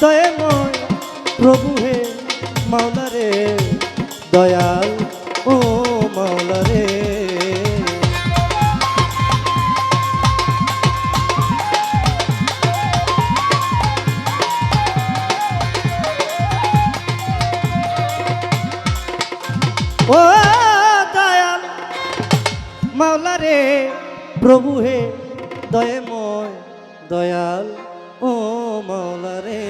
দয়াময় প্রভু হে মাওলা দয়াল। মাওলা রে প্রভু হে দয়াময় দয়াল ও মাওলা রে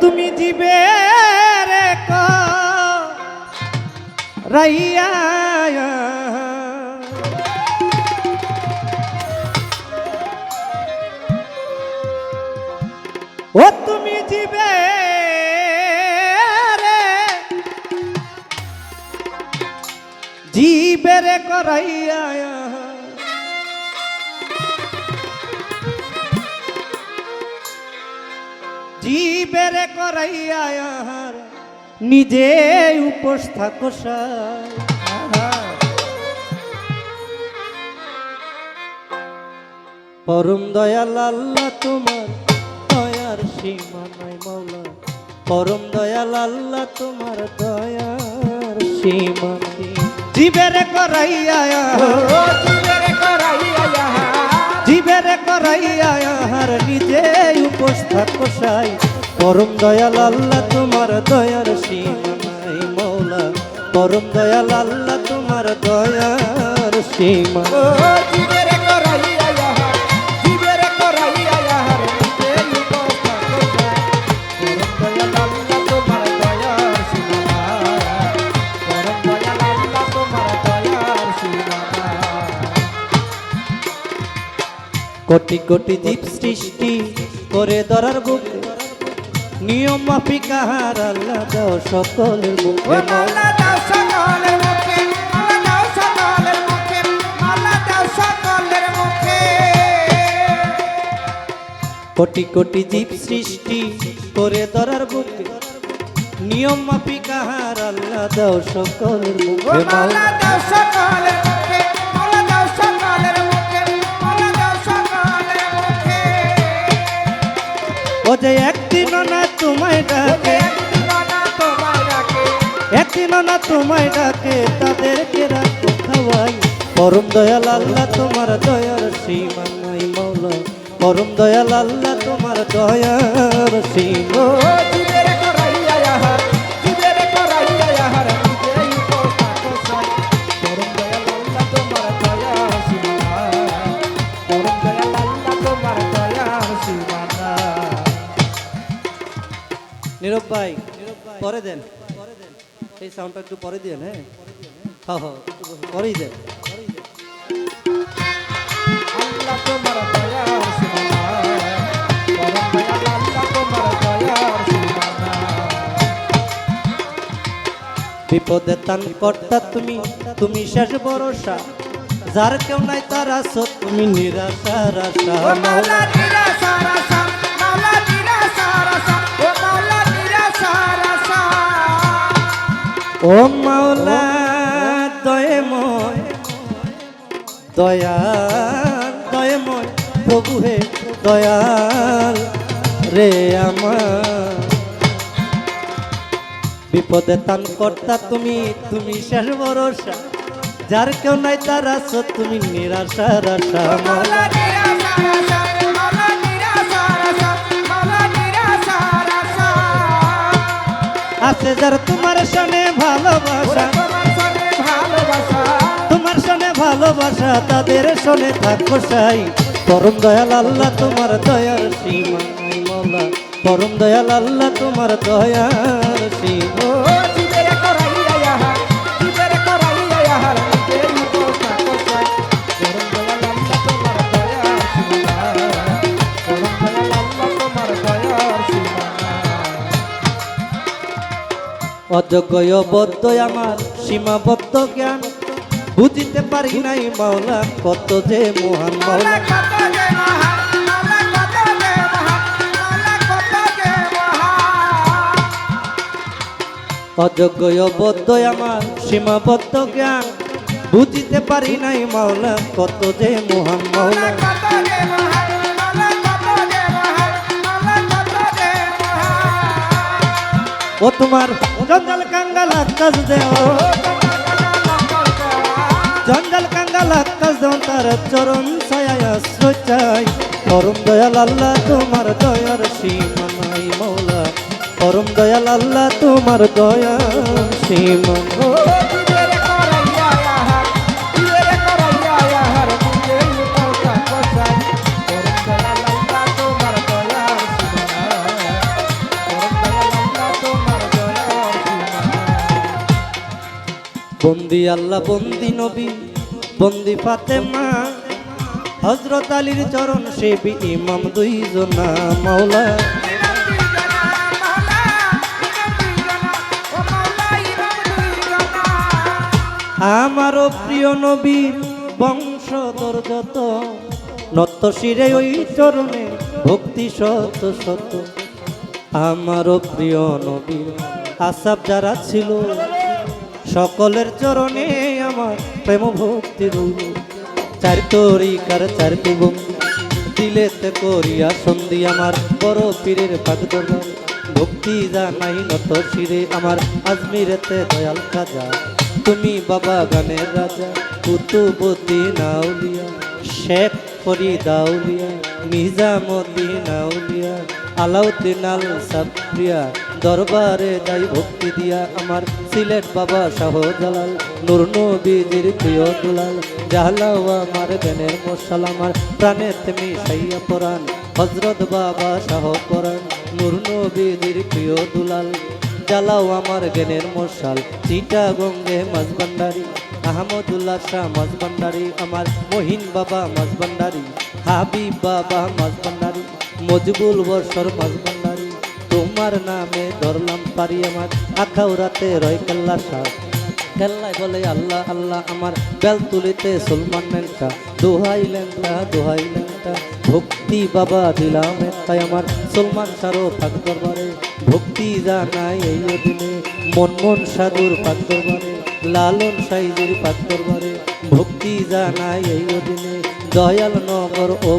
তুমি দিবে রে ক রাইয়া জীবে রে করাইয়া নিজে উপোস থাকো সায়। পরম দয়াল আল্লাহ তোমার দয়ার সীমা নাই মাওলা। পরম দয়াল আল্লাহ তোমার দয়ার সীমা নাই। জীবের করাইয়া জীবের করাইয়া নিজে উপস্থা কষাই পরম দয়াল আল্লাহ তোমার দয়ার সীমা নাই মাওলা পরম দয়াল আল্লাহ তোমার দয়ার সীমা। কোটি কোটি জীব সৃষ্টি করে ধরার বুকে। নিয়ম মাফিক আহার আল্লাহ দাও সকলের মুখে। কোটি কোটি জীব সৃষ্টি করে ধরার বুকে। নিয়ম মাফিক আহার আল্লাহ দাও সকলের মুখে। মাওলা ও যে একদিন না তোমায় ডাকে। একদিন না তোমায় ডাকে, তাদেরকে রাখো খাওয়াই। পরম দয়াল আল্লাহ, তোমার দয়ার সীমা নাই মৌল পরম দয়াল আল্লাহ, তোমার দয়ার সীমা ভাই পরে দেন। এই সাউন্ডটা একটু পরে দিন হ্যাঁ? হ্যাঁ হ্যাঁ পরেই দেন। বিপদে তান কর্তা তুমি তুমি শেষ ভরসা। যার কেউ নাই তার আছো তুমি নিরাশার আশা ও মাওলা, দয়ময়, দয়াল, দয়ময়, প্রভু হে দয়াল রে আমার। বিপদে তান কর্তা তুমি তুমি শেষ ভরসা। যার কেউ নাই তার আছো, তুমি নিরাশার আশা মাওলা যার তোমার সনে ভালোবাসা তোমার সনে ভালোবাসা। তাদের সনে থাকো সাই। পরম দয়াল আল্লাহ তোমার দয়ার সীমা পরম দয়াল আল্লাহ তোমার দয়ার সীমা। অযোগ্য বদ্ধ আমার সীমাবদ্ধ জ্ঞান। বুঝিতে পারি নাই মাওলা কত যে মহান মাওলা। অযোগ্য অবদ্ধ আমার সীমাবদ্ধ জ্ঞান। বুঝিতে পারি নাই মাওলা কত যে মহান মাওলা। ও তোমার জঞ্জাল কাঙ্গাল আকাশ দেও। জঞ্জাল কাঙ্গাল আকাশ দেও, তার চরণ ছায় আশ্রয় চাই। পরম দয়াল আল্লাহ তোমার দয়ার সীমা নাই মৌলা। পরম দয়াল আল্লাহ তোমার দয়ার সীমা বন্দি আল্লাহ, বন্দি নবী, বন্দি ফাতেমা। হজরত আলীর চরণ সেবি ইমাম দুইজনা মাওলা। আমারও প্রিয় নবীর বংশধর যত। নত শিরে ওই চরণে ভক্তি শত শত। আমারও প্রিয় নবীর আসাব যারা ছিল সকলের চরণে আমার প্রেম ভক্তি রইল। চার তরিকার চারটি বন্ধু দিলেতে করিয়া সন্ধি আমার। বড় পীরের পাক দরবার, ভক্তি জানাই নত শিরে আমার। আজমিরেতে দয়াল খাজা, তুমি বাবা গানের রাজা। কুতুবতী নাউলিয়া শেখ ফরিদ আউলিয়া নিজামতি নাউলিয়া আলাউদ্দিন আল সাপ্রিয়া দরবারে যাই ভক্তি দিয়া আমার সিলেট বাবা শাহ জালাল নুর নবীজির প্রিয় দুলাল, জাহলাও আমার বেনের মশাল, আমার প্রাণে তুমি সাইয়া পরাণ হজরত বাবা শাহ পরাণ, নুর নবীজির প্রিয় দুলাল জ্বালাও আমার জ্ঞানের মশাল চিটা গঙ্গে মাঝ ভান্ডারি আহমদুল্লাহ শাহ মাঝ ভান্ডারি আমার মহিন বাবা মাঝ ভান্ডারি হাবিব বাবা মাঝ ভান্ডারি মজবুল বর্ষর মাঝ ভান্ডারি। তোমার নামে ধরলাম পারি আমার। আখাউরাতে রয় কেল্লা শাহ কেল্লায় বলে, আল্লাহ আল্লাহ, আমার বেল তুলিতে সুলমান লেনটা দোহাই লেনটা দোহাই লেনটা। ভক্তি বাবা দিলাম একটাই আমার। সুলমান সারো পাক দরবারে। ভক্তি জানাই এই দিনে মন মন সাধুর পাক দরবারে। লালন সাইজের পাক দরবারে। ভক্তি জানাই এই দিনে দয়াল নগর ও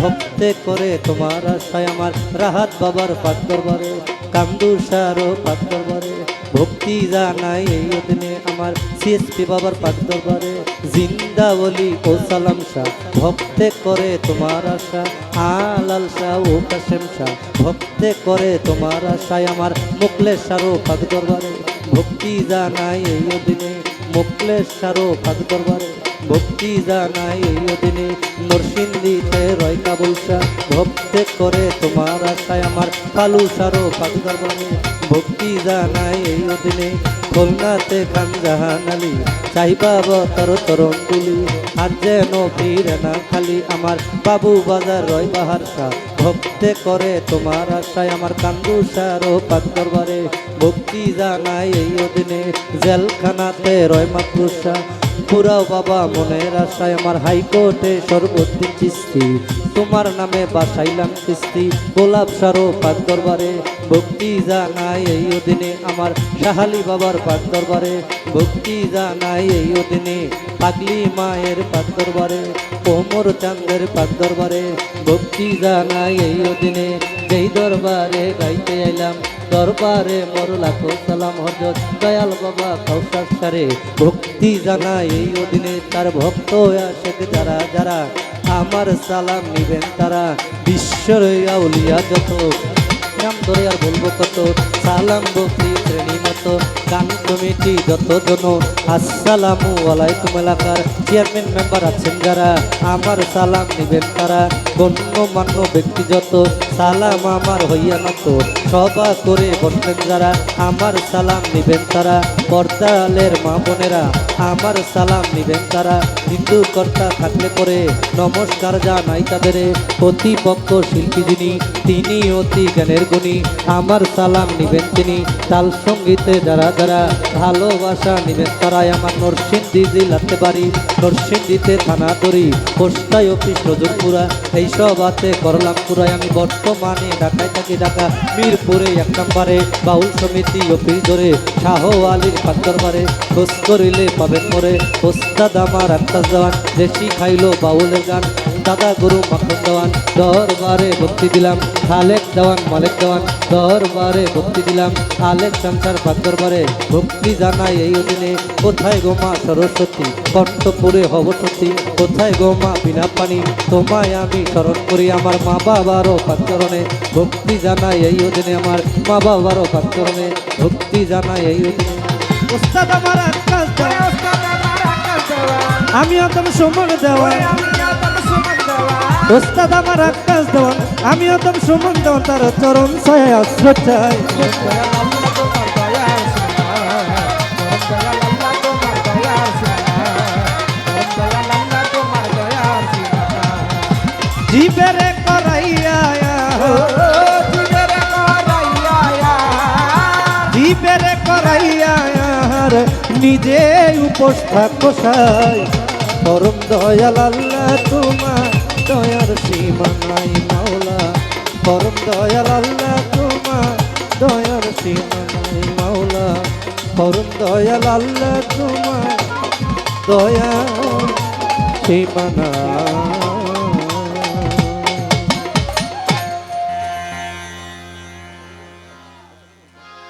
ভক্তে করে তোমার আশায় আমার রাহাত বাবার পাক দরবারে কান্দু সারো পাক দরবারে, ভক্তি জানাই এই দিনে আমার সিএসপি বাবার পাক দরবারে জিন্দা বলি ও সালাম শাহ, ভক্তে করে তোমার আশা আলাল শাহ ও কাশেম শাহ, ভক্তে করে তোমার আশায় আমার মুকলেশারও পাক দরবারে, ভক্তি জানাই এই দিনে মুকলেশারও পাক দরবারে। ভক্তি জানাই এই দিনে নরসিংদীতে রয় কাবুল শাহ। ভক্তে করে তোমার আশায় আমার কালু সারো পাক দরবারে ভক্তি জানাই এই দিনে খুলনাতে খান জাহান আলী। চাইবা বতর তরণ তুলি আর যেন ফিরে না খালি আমার বাবু বাজার রয় বাহার শাহ। ভক্তে করে তোমার আশায় আমার কান্দু সারো পাক দরবারে ভক্তি জানাই এই দিনে জেলখানাতে রয় মাকরুষা পুরাও বাবা, মনের আশায় আমার হাইকোর্টে সর্বদিন চিস্তি তোমার নামে বাসাইলাম কিস্তি, গোলাপ সারো পাক দরবারে। ভক্তি জানাই এই দিনে আমার সাহালি বাবার পাক দরবারে। ভক্তি জানাই এই দিনে পাগলি মায়ের পাক দরবারে, কোমর চাঁদের পাক দরবারে। ভক্তি জানাই এই দিনে যেই দরবারে গাইতে এলাম দরবারে মোর লাখো সালাম হজরত দয়াল বাবা কৌশাক সারে ভক্তি জানা এই অধীনে তার ভক্ত আসে যারা যারা আমার সালাম নিবেন তারা। বিশ্বর আউলিয়া যত। নাম ধরে আর বলব কত, সালাম বকরি মতো গান কমিটি যত জন আসসালামু আলাইকুম এলাকার চেয়ারম্যান মেম্বার আছেন যারা, আমার সালাম নিবেন তারা। গণ্যমান্য ব্যক্তি যত, সালাম আমার হইয়া নত সভা করে বসবেন যারা, আমার সালাম নিবেন তারা। পর্দালের মা বোনেরা, আমার সালাম নিবেন তারা। হিন্দু কর্তা থাকলে পরে নমস্কার জানাই তাদের। প্রতিপক্ষ শিল্পী যিনি তিনি অতি জ্ঞানের গুণী। আমার সালাম নিবেন তিনি। তাল সঙ্গীতে যারা যারা ভালোবাসা নিবেন তারাই আমার নরসিংদী জেলাতে বাড়ি। নরসিংদীতে থানা তরি পোস্টাই অফিস রজনপুরা এইসব আছে করলামপুরায়। আমি বর্তমানে ঢাকায় থাকি ঢাকা, মিরপুরে এক নম্বরে। বাউল সমিতি অফিস ধরে, শাহ আলীর পাত্তরবারে খোঁজ করিলে পাবেন মরে ওস্তাদ আমার আকাশ দেওয়ান দেশি খাইলো বাউলের গান। দাদা গুরু মাখন দেওয়ান দরবারে ভক্তি দিলাম। খালেক দেওয়ান মালেক দেওয়ান দরবারে ভক্তি দিলাম। আলেক সংসার পাত্তরবারে ভক্তি জানাই এই অধীনে। কোথায় গোমা সরস্বতী? কণ্ঠপুরে হবসতী কোথায় গোমা বিনা পানি তোমায় আমি স্মরণ করি আমার মা বাবারও পাত্তরণে ভক্তি জানাই এই অধীনে আমার মা বাবারও পাত্তরণে ভক্তি জানাই এই অধীনে। ওস্তাদ আমার আকাশ আমি অতম সমর দেওয়ান। আমার আকাশ দেওয়ান আমি অতম সুমন দেওয়ান, তার চরণ ছয় নিজে উপস্থা কষাই। পরম দয়াল আল্লাহ তোমার দয়ার সীমা নাই মাওলা, পরম দয়াল আল্লাহ তোমার দয়ার সীমা নাই মাওলা, পরম দয়াল আল্লাহ তোমার দয়া সীমা নাই